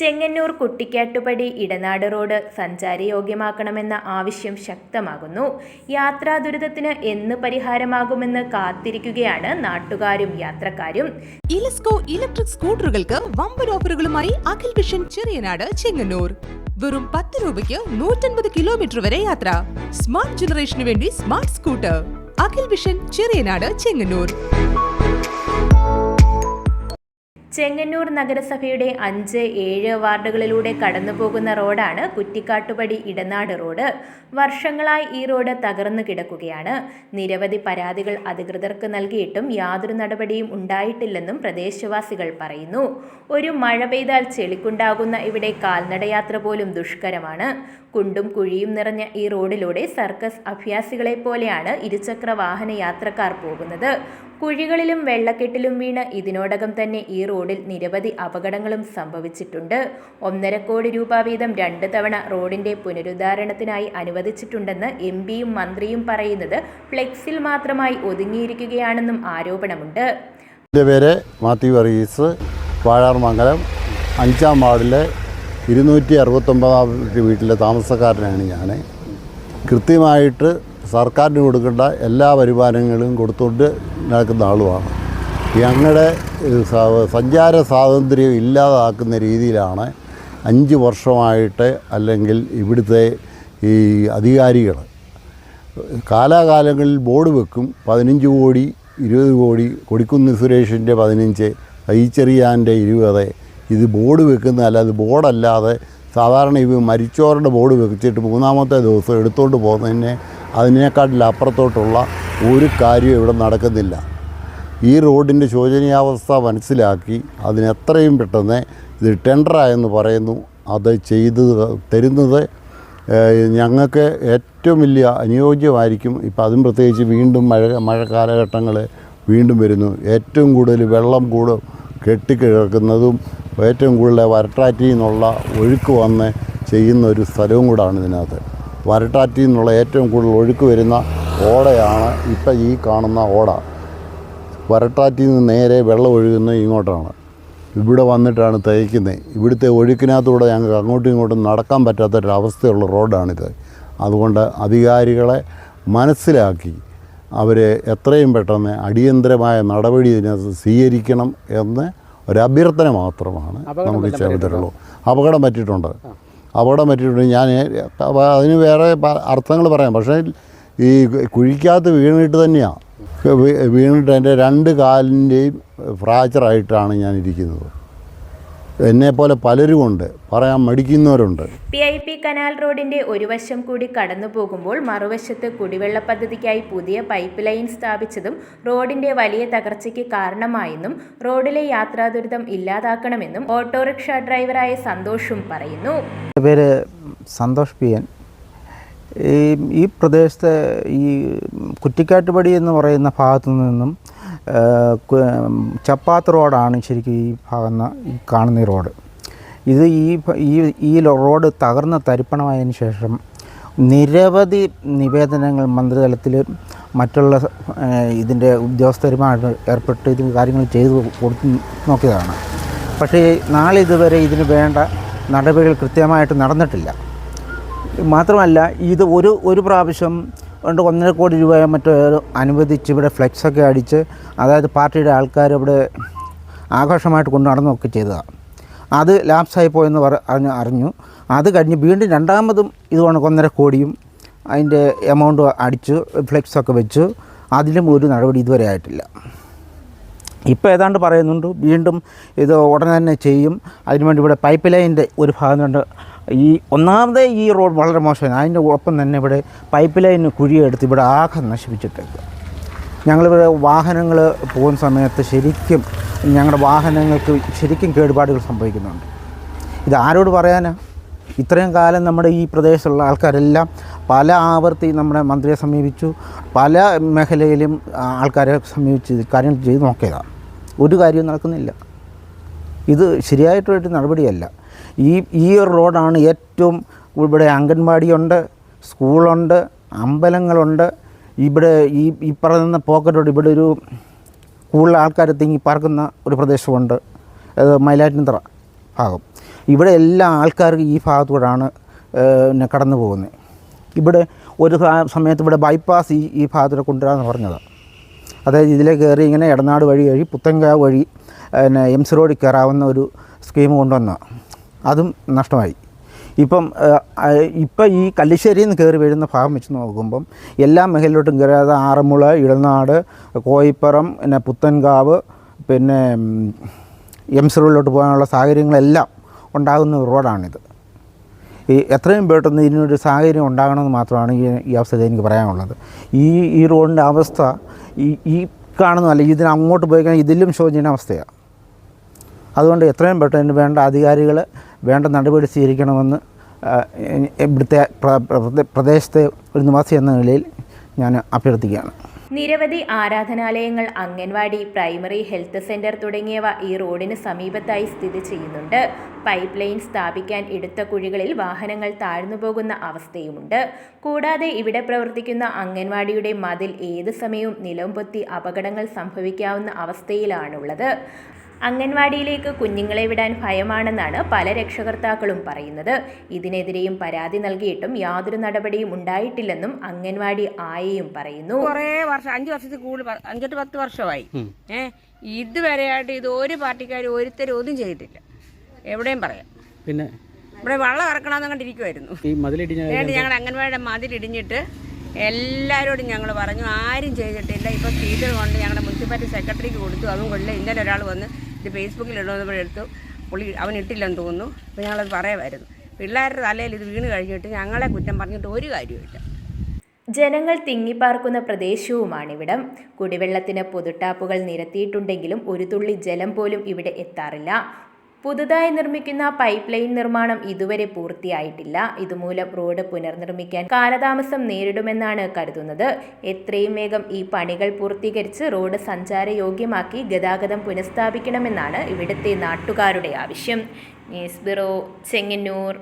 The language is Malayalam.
ചെങ്ങന്നൂർ കുട്ടിക്കാട്ടുപടി ഇടനാട് റോഡ് സഞ്ചാരയോഗ്യമാക്കണമെന്ന ആവശ്യം ശക്തമാകുന്നു. യാത്രാ ദുരിതത്തിന് എന്ന് പരിഹാരമാകുമെന്ന് കാത്തിരിക്കുകയാണ് നാട്ടുകാരും യാത്രക്കാരും. ഇലസ്കോ ഇലക്ട്രിക് സ്കൂട്ടറുകൾക്ക് വമ്പൻ ഓഫറുകളുമായി അഖിൽ വിഷൻ ചെറിയനാട് ചെങ്ങന്നൂർ. വെറും പത്ത് രൂപയ്ക്ക് നൂറ്റൻപത് കിലോമീറ്റർ വരെ യാത്ര. സ്മാർട്ട് ജനറേഷന് വേണ്ടി smart scooter. Akhil vision Cheriyanad Chengannur. Chengannur നഗരസഭയുടെ അഞ്ച് ഏഴ് വാർഡുകളിലൂടെ കടന്നുപോകുന്ന റോഡാണ് കുറ്റിക്കാട്ടുപടി ഇടനാട് റോഡ്. വർഷങ്ങളായി ഈ റോഡ് തകർന്നു കിടക്കുകയാണ്. നിരവധി പരാതികൾ അധികൃതർക്ക് നൽകിയിട്ടും യാതൊരു നടപടിയും ഉണ്ടായിട്ടില്ലെന്നും പ്രദേശവാസികൾ പറയുന്നു. ഒരു മഴ പെയ്താൽ ചെളിക്കുണ്ടാകുന്ന ഇവിടെ കാൽനടയാത്ര പോലും ദുഷ്കരമാണ്. കുണ്ടും കുഴിയും നിറഞ്ഞ ഈ റോഡിലൂടെ സർക്കസ് അഭ്യാസികളെ പോലെയാണ് ഇരുചക്ര വാഹന യാത്രക്കാർ പോകുന്നത്. കുഴികളിലും വെള്ളക്കെട്ടിലും വീണ് ഇതിനോടകം തന്നെ ഈ റോഡിൽ നിരവധി അപകടങ്ങളും സംഭവിച്ചിട്ടുണ്ട്. ഒന്നര കോടി രൂപ വീതം രണ്ട് തവണ റോഡിന്റെ പുനരുദ്ധാരണത്തിനായി അനുവദിച്ചിട്ടുണ്ടെന്ന് എം പിയും മന്ത്രിയും പറയുന്നത് ഫ്ലെക്സിൽ മാത്രമായി ഒതുങ്ങിയിരിക്കുകയാണെന്നും ആരോപണമുണ്ട്. എന്റെ പേര് മാത്യു വർഗീസ് വാഴാർമംഗലം അഞ്ചാം വാർഡിലെ ഇരുന്നൂറ്റി അറുപത്തൊമ്പതാം വീട്ടിലെ താമസക്കാരനാണ് ഞാൻ. കൃത്യമായിട്ട് സർക്കാരിന് കൊടുക്കേണ്ട എല്ലാ വരുമാനങ്ങളും കൊടുത്തുകൊണ്ട് നടക്കുന്ന ആളുമാണ്. ഞങ്ങളുടെ സഞ്ചാര സ്വാതന്ത്ര്യം ഇല്ലാതാക്കുന്ന രീതിയിലാണ് അഞ്ച് വർഷമായിട്ട് അല്ലെങ്കിൽ ഇവിടുത്തെ ഈ അധികാരികൾ. കാലാകാലങ്ങളിൽ ബോർഡ് വെക്കും പതിനഞ്ച് കോടി ഇരുപത് കോടി കൊടിക്കുന്ന് സുരേഷിന്റെ പതിനഞ്ച് കൈച്ചെറിയാന്റെ ഇരുപത്. ഇത് ബോർഡ് വെക്കുന്ന അല്ലാതെ ബോർഡല്ലാതെ സാധാരണ ഇവ മരിച്ചവരുടെ ബോർഡ് വെച്ചിട്ട് മൂന്നാമത്തെ ദിവസം എടുത്തുകൊണ്ട് പോകുന്നതിനെ അതിനേക്കാട്ടിൽ അപ്പുറത്തോട്ടുള്ള ഒരു കാര്യവും ഇവിടെ നടക്കുന്നില്ല. ഈ റോഡിന്റെ ശോചനീയാവസ്ഥ മനസ്സിലാക്കി അതിനെത്രയും പെട്ടെന്ന് ഇത് ടെൻഡറായെന്ന് പറയുന്നു. അത് ചെയ്ത് തരുന്നത് ഞങ്ങൾക്ക് ഏറ്റവും വലിയ അനുയോജ്യമായിരിക്കും. ഇപ്പം അതും പ്രത്യേകിച്ച് വീണ്ടും മഴ മഴ കാലഘട്ടങ്ങൾ വീണ്ടും വരുന്നു. ഏറ്റവും കൂടുതൽ വെള്ളം കൂട് കെട്ടിക്കിടക്കുന്നതും ഏറ്റവും കൂടുതൽ വരട്ടാറ്റിൽ നിന്നുള്ള ഒഴുക്ക് വന്ന് ചെയ്യുന്ന ഒരു സ്ഥലവും കൂടാണ് ഇതിനകത്ത്. വരട്ടാറ്റിൽ നിന്നുള്ള ഏറ്റവും കൂടുതൽ ഒഴുക്ക് വരുന്ന ഓടയാണ് ഇപ്പം ഈ കാണുന്ന ഓട. വരട്ടാറ്റിൽ നിന്ന് നേരെ വെള്ളം ഒഴുകുന്നത് ഇങ്ങോട്ടാണ്. ഇവിടെ വന്നിട്ടാണ് തയ്ക്കുന്നത് ഇവിടുത്തെ ഒഴുക്കിനകത്തൂടെ ഞങ്ങൾക്ക് അങ്ങോട്ടും ഇങ്ങോട്ടും നടക്കാൻ പറ്റാത്തൊരവസ്ഥയുള്ള റോഡാണിത്. അതുകൊണ്ട് അധികാരികളെ മനസ്സിലാക്കി അവരെ എത്രയും പെട്ടെന്ന് അടിയന്തരമായ നടപടി ഇതിനകത്ത് സ്വീകരിക്കണം എന്ന് ഒരു അഭ്യർത്ഥന മാത്രമാണ് നമുക്ക് ചെയ്തിട്ടുള്ളൂ അപകടം പറ്റിയിട്ടുണ്ട്. അപകടം പറ്റിയിട്ടുണ്ട്. ഞാൻ അതിന് വേറെ അർത്ഥങ്ങൾ പറയാം. പക്ഷേ ഈ കുഴിക്കകത്ത് വീണിട്ട് തന്നെയാണ് വീണിട്ട് എന്റെ രണ്ട് കാലിന്റെയും ഫ്രാക്ചറായിട്ടാണ് ഞാൻ ഇരിക്കുന്നത്. എന്നെപ്പോലെ പലരുമുണ്ട്. പറയാൻ മടിക്കുന്നവരുണ്ട്. പി ഐ പി കനാൽ റോഡിന്റെ ഒരു വശം കൂടി കടന്നു പോകുമ്പോൾ മറുവശത്ത് കുടിവെള്ള പദ്ധതിക്കായി പുതിയ പൈപ്പ് ലൈൻ സ്ഥാപിച്ചതും റോഡിന്റെ വലിയ തകർച്ചയ്ക്ക് കാരണമായെന്നും റോഡിലെ യാത്രാ ദുരിതം ഇല്ലാതാക്കണമെന്നും ഓട്ടോറിക്ഷ ഡ്രൈവറായ സന്തോഷും പറയുന്നു. പേര് സന്തോഷ് പി എൻ. ഈ പ്രദേശത്തെ ഈ കുറ്റിക്കാട്ടുപടി എന്ന് പറയുന്ന ഭാഗത്തു നിന്നും ചപ്പാത്ത് റോഡാണ് ശരിക്കും ഈ ഭാഗം കാണുന്ന ഈ റോഡ്. ഇത് ഈ ഈ റോഡ് തകർന്ന് തരിപ്പണമായതിനു ശേഷം നിരവധി നിവേദനങ്ങൾ മന്ത്രിതലത്തിൽ മറ്റുള്ള ഇതിന്റെ ഉദ്യോഗസ്ഥരുമായിട്ട് ഏർപ്പെട്ട് ഇത് കാര്യങ്ങൾ ചെയ്തു കൊടുത്ത് നോക്കിയതാണ്. പക്ഷേ നാളെ ഇതുവരെ ഇതിന് വേണ്ട നടപടികൾ കൃത്യമായിട്ട് നടന്നിട്ടില്ല. മാത്രമല്ല ഇത് ഒരു ഒരു പ്രാവശ്യം കൊണ്ട് ഒന്നര കോടി രൂപ മറ്റോ അനുവദിച്ച് ഇവിടെ ഫ്ലെക്സൊക്കെ അടിച്ച് അതായത് പാർട്ടിയുടെ ആൾക്കാർ ഇവിടെ ആഘോഷമായിട്ട് കൊണ്ടു നടന്നൊക്കെ ചെയ്തതാണ് അത് ലാപ്സായി പോയെന്ന് പറ അറിഞ്ഞു അറിഞ്ഞു. അത് കഴിഞ്ഞ് വീണ്ടും രണ്ടാമതും ഇതുകൊണ്ട് ഒന്നര കോടിയും അതിന്റെ എമൗണ്ട് അടിച്ചു ഫ്ലെക്സൊക്കെ വെച്ചു. അതിലും ഒരു നടപടി ഇതുവരെ ആയിട്ടില്ല. ഇപ്പോൾ ഏതാണ്ട് പറയുന്നുണ്ട് വീണ്ടും ഇത് ഉടനെ തന്നെ ചെയ്യും. അതിനുവേണ്ടി ഇവിടെ പൈപ്പ് ലൈനിന്റെ ഒരു ഭാഗം കൊണ്ട് ഈ ഒന്നാമതേ ഈ റോഡ് വളരെ മോശമാണ്. അതിന്റെ ഒപ്പം തന്നെ ഇവിടെ പൈപ്പ് ലൈന് കുഴിയെടുത്ത് ഇവിടെ ആകെ നശിപ്പിച്ചിട്ടുണ്ട്. ഞങ്ങളിവിടെ വാഹനങ്ങൾ പോകുന്ന സമയത്ത് ശരിക്കും ഞങ്ങളുടെ വാഹനങ്ങൾക്ക് ശരിക്കും കേടുപാടുകൾ സംഭവിക്കുന്നുണ്ട്. ഇത് ആരോട് പറയാനാ? ഇത്രയും കാലം നമ്മുടെ ഈ പ്രദേശത്തുള്ള ആൾക്കാരെല്ലാം പല ആവർത്തി നമ്മുടെ മന്ത്രിയെ സമീപിച്ചു. പല മേഖലയിലും ആൾക്കാരെ സമീപിച്ച് കാര്യം ചെയ്ത് നോക്കിയതാണ് ഒരു കാര്യവും നടക്കുന്നില്ല. ഇത് ശരിയായിട്ടൊരു നടപടിയല്ല. ഈ ഈ ഒരു റോഡാണ് ഏറ്റവും ഇവിടെ അംഗൻവാടിയുണ്ട് സ്കൂളുണ്ട് അമ്പലങ്ങളുണ്ട്. ഇവിടെ ഈ ഈ പറയുന്ന പോക്കറ്റ് റോഡ് ഇവിടെ ഒരു കൂടുതൽ ആൾക്കാർ തിങ്ങി പാർക്കുന്ന ഒരു പ്രദേശമുണ്ട്. അത് മയിലാറ്റിൻതറ ഭാഗം. ഇവിടെ എല്ലാ ആൾക്കാർക്കും ഈ ഭാഗത്തൂടെയാണ് പിന്നെ കടന്നു പോകുന്നത്. ഇവിടെ ഒരു സമയത്ത് ഇവിടെ ബൈപ്പാസ് ഈ ഈ ഭാഗത്തൂടെ കൊണ്ടുവരാമെന്ന് പറഞ്ഞതാണ് അതായത് ഇതിലെ കയറി ഇങ്ങനെ ഇടനാട് വഴി വഴി പുത്തൻകാവ് വഴി പിന്നെ എം സി റോഡിൽ കയറാവുന്ന ഒരു സ്കീം കൊണ്ടുവന്ന അതും നഷ്ടമായി. ഇപ്പം ഇപ്പം ഈ കല്ലിശ്ശേരിയിൽ നിന്ന് കയറി വരുന്ന ഭാഗം വെച്ച് നോക്കുമ്പം എല്ലാ മേഖലയിലോട്ടും കയറി അത് ആറന്മുള ഇടനാട് കോയിപ്പുറം പിന്നെ പുത്തൻകാവ് പിന്നെ എംസ് റോഡിലോട്ട് പോകാനുള്ള സാഹചര്യങ്ങളെല്ലാം ഉണ്ടാകുന്ന റോഡാണിത്. ഈ എത്രയും പെട്ടെന്ന് ഇതിനൊരു സാഹചര്യം ഉണ്ടാകണമെന്ന് മാത്രമാണ് ഈ ഈ അവസ്ഥയിൽ എനിക്ക് പറയാനുള്ളത്. ഈ ഈ റോഡിന്റെ അവസ്ഥ ഈ ഈ കാണുന്നതല്ല ഇതിന് അങ്ങോട്ട് പോയി കഴിഞ്ഞാൽ ഇതിലും ശോചനീയ അവസ്ഥയാണ്. അതുകൊണ്ട് എത്രയും പെട്ടെന്ന് വേണ്ട അധികാരികൾ വേണ്ട നടപടി സ്വീകരിക്കണമെന്ന് ഇവിടുത്തെ പ്ര- പ്ര- പ്രദേശത്തെ ഒരു നിവാസി എന്ന നിലയിൽ ഞാൻ അഭ്യർത്ഥിക്കുകയാണ്. നിരവധി ആരാധനാലയങ്ങൾ അംഗൻവാടി പ്രൈമറി ഹെൽത്ത് സെന്റർ തുടങ്ങിയവ ഈ റോഡിന് സമീപത്തായി സ്ഥിതി ചെയ്യുന്നുണ്ട്. പൈപ്പ് ലൈൻ സ്ഥാപിക്കാൻ എടുത്ത കുഴികളിൽ വാഹനങ്ങൾ താഴ്ന്നു പോകുന്ന അവസ്ഥയുമുണ്ട്. കൂടാതെ ഇവിടെ പ്രവർത്തിക്കുന്ന അംഗൻവാടിയുടെ മതിൽ ഏത് സമയവും നിലംപൊത്തി അപകടങ്ങൾ സംഭവിക്കാവുന്ന അവസ്ഥയിലാണുള്ളത്. അംഗൻവാടിയിലേക്ക് കുഞ്ഞുങ്ങളെ വിടാൻ ഭയമാണെന്നാണ് പല രക്ഷകർത്താക്കളും പറയുന്നത്. ഇതിനെതിരെയും പരാതി നൽകിയിട്ടും യാതൊരു നടപടിയും ഉണ്ടായിട്ടില്ലെന്നും അംഗൻവാടി ആയയും പറയുന്നു. കുറേ വർഷം അഞ്ച് വർഷത്തിൽ കൂടുതൽ അഞ്ചെട്ട് പത്ത് വർഷമായി. ഏ ഇതുവരെയായിട്ട് ഇത് ഒരു പാർട്ടിക്കാരും ഒരുത്തരും ഒന്നും ചെയ്തിട്ടില്ല. എവിടെയും പറയാം. പിന്നെ? ഇവിടെ വെള്ളം ഇറക്കണമെന്ന് കണ്ടിരിക്കുമായിരുന്നു വേണ്ടി ഞങ്ങൾ അംഗൻവാടിയുടെ മതിലിടിഞ്ഞിട്ട് എല്ലാവരോടും ഞങ്ങൾ പറഞ്ഞു ആരും ചെയ്തിട്ടില്ല. ഇപ്പോൾ സ്പീക്കർ കൊണ്ട് ഞങ്ങളുടെ മുനിസിപ്പാലിറ്റി സെക്രട്ടറിക്ക് കൊടുത്തു. അതും കൊള്ളില്ല ഇന്നലെ ഒരാൾ വന്ന് ഇത് ഫേസ്ബുക്കിൽ ഇടുന്നപ്പോൾ എടുത്തു പുള്ളി അവൻ ഇട്ടില്ലെന്ന് തോന്നുന്നു. അപ്പോൾ ഞങ്ങളത് പറയുമായിരുന്നു. പിള്ളേരുടെ തലയിൽ ഇത് വീണ് കഴിഞ്ഞിട്ട് ഞങ്ങളെ കുറ്റം പറഞ്ഞിട്ട് ഒരു കാര്യമില്ല ജനങ്ങൾ തിങ്ങിപ്പാർക്കുന്ന പ്രദേശവുമാണിവിടം. കുടിവെള്ളത്തിന് പൊതുട്ടാപ്പുകൾ നിരത്തിയിട്ടുണ്ടെങ്കിലും ഒരു തുള്ളി ജലം പോലും ഇവിടെ എത്താറില്ല. പുതുതായി നിർമ്മിക്കുന്ന പൈപ്പ് ലൈൻ നിർമ്മാണം ഇതുവരെ പൂർത്തിയായിട്ടില്ല. ഇതുമൂലം റോഡ് പുനർനിർമ്മിക്കാൻ കാലതാമസം നേരിടുമെന്നാണ് കരുതുന്നത്. എത്രയും വേഗം ഈ പണികൾ പൂർത്തീകരിച്ച് റോഡ് സഞ്ചാരയോഗ്യമാക്കി ഗതാഗതം പുനഃസ്ഥാപിക്കണമെന്നാണ് ഇവിടുത്തെ നാട്ടുകാരുടെ ആവശ്യം. News bureau Chengannur.